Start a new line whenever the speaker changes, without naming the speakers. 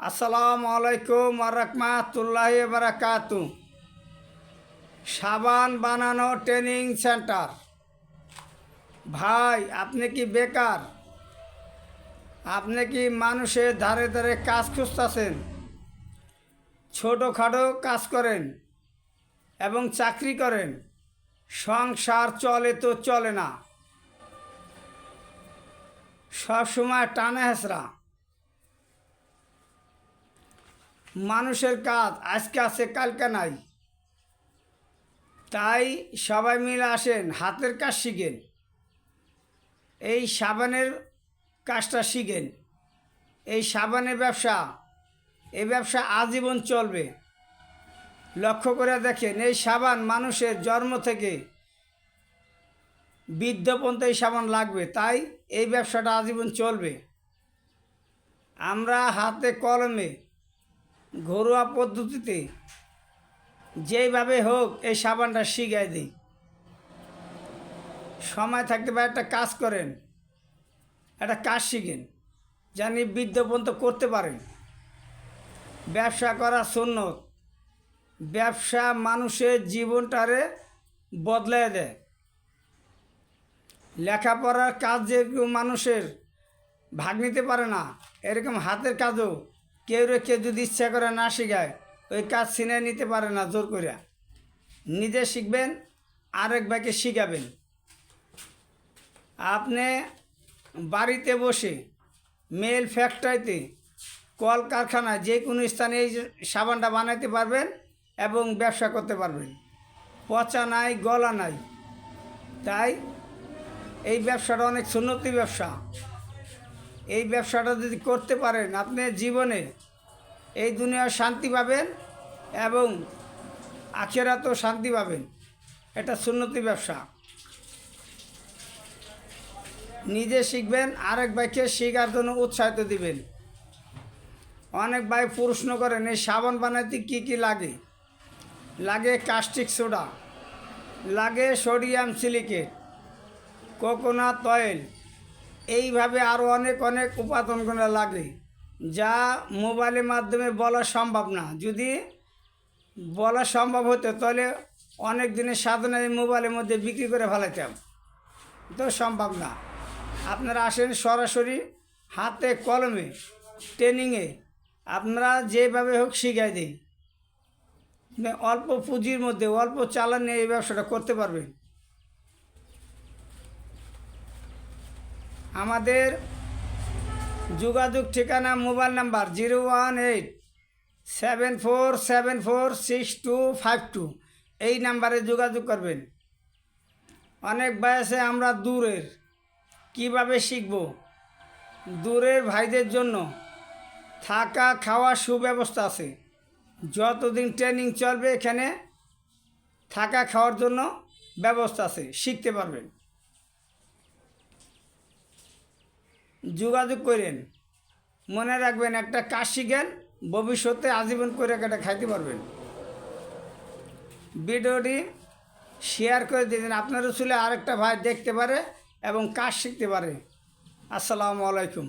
আসসালামু আলাইকুম রহমাতুল্লাহ বারাকাতু। সাবান বানানো ট্রেনিং সেন্টার। ভাই, আপনি কি বেকার? আপনি কি মানুষের ধারে ধারে কাজ খুঁজতেছেন? ছোটোখাটো কাজ করেন এবং চাকরি করেন। সংসার চলে তো চলে না। সবসময় টানা হেসরা মানুষের কাজ আজকে আছে, কালকে নাই। তাই সবাই মিলে আসেন, হাতের কাজ শিখেন। এই সাবানের কাজটা শিখেন। এই সাবানের ব্যবসা, এই ব্যবসা আজীবন চলবে। লক্ষ্য করে দেখেন, এই সাবান মানুষের জন্ম থেকে বৃদ্ধ পর্যন্ত এই সাবান লাগবে, তাই এই ব্যবসাটা আজীবন চলবে। আমরা হাতে কলমে ঘরোয়া পদ্ধতিতে যেইভাবে হোক এই সাবানটা শিখাই দিই। সময় থাকতে পারে একটা কাজ করেন, একটা কাজ শিখেন জানি বৃদ্ধ পর্যন্ত করতে পারেন। ব্যবসা করা সুন্নত, ব্যবসা মানুষের জীবনটারে বদলায় দেয়। লেখাপড়ার কাজ যে মানুষের ভাগ নিতে পারে না, এরকম হাতের কাজও কেউ কেউ যদি ইচ্ছা করে না শেখায়, ওই কাজ ছিনে নিতে পারে না জোর করে নিজে শিখবেন, আরেক ভাইকে শিখাবেন। আপনি বাড়িতে বসে মেল ফ্যাক্টরিতে, কলকারখানায় যে কোনো স্থানে এই সাবানটা বানাইতে পারবেন এবং ব্যবসা করতে পারবেন। পচা নাই, গলা নাই। তাই এই ব্যবসাটা অনেক সুন্নতি ব্যবসা। এই ব্যবসাটা যদি করতে পারেন, আপনি জীবনে এই দুনিয়ার শান্তি পাবেন এবং আখেরাতেও শান্তি পাবেন। এটা সুন্নতি ব্যবসা। নিজে শিখবেন, আরেক ভাইকে শেখার জন্য উৎসাহিত দিবেন। অনেক ভাই প্রশ্ন করেন, এই সাবান বানাইতে কী কী লাগে? লাগে কাস্টিক সোডা, লাগে সোডিয়াম সিলিকেট, কোকোনাট অয়েল এইভাবে আরও অনেক অনেক উপাদানগুলো লাগে, যা মোবাইলের মাধ্যমে বলা সম্ভব না। যদি বলা সম্ভব হতো, তাহলে অনেক দিনের সাধনা এই মোবাইলের মধ্যে বিক্রি করে ফেলাইতাম। তো সম্ভব না। আপনারা আসেন সরাসরি হাতে কলমে ট্রেনিংয়ে আপনারা যেভাবে হোক শিখাই দিই মানে অল্প পুঁজির মধ্যে, অল্প চালান নিয়ে এই ব্যবসাটা করতে পারবেন। আমাদের যোগাযোগ ঠিকানা, mobile number zero one eight seven four seven four six two five two. এই নাম্বারে যোগাযোগ করবেন। অনেক বয়সে আমরা দূরের কীভাবে শিখব? দূরের ভাইদের জন্য থাকা খাওয়ার সুব্যবস্থা আছে। যতদিন ট্রেনিং চলবে এখানে থাকা, খাওয়ার জন্য ব্যবস্থা আছে। শিখতে পারবেন। যোগাযোগ করেন। মনে রাখবেন, একটা কাজ শিখেন ভবিষ্যতে আজীবন করে একটা খাইতে পারবেন। ভিডিওটি শেয়ার করে দিন। আপনারও চুলে আরেকটা ভাই দেখতে পারে এবং কাজ শিখতে পারে। আসসালামু আলাইকুম।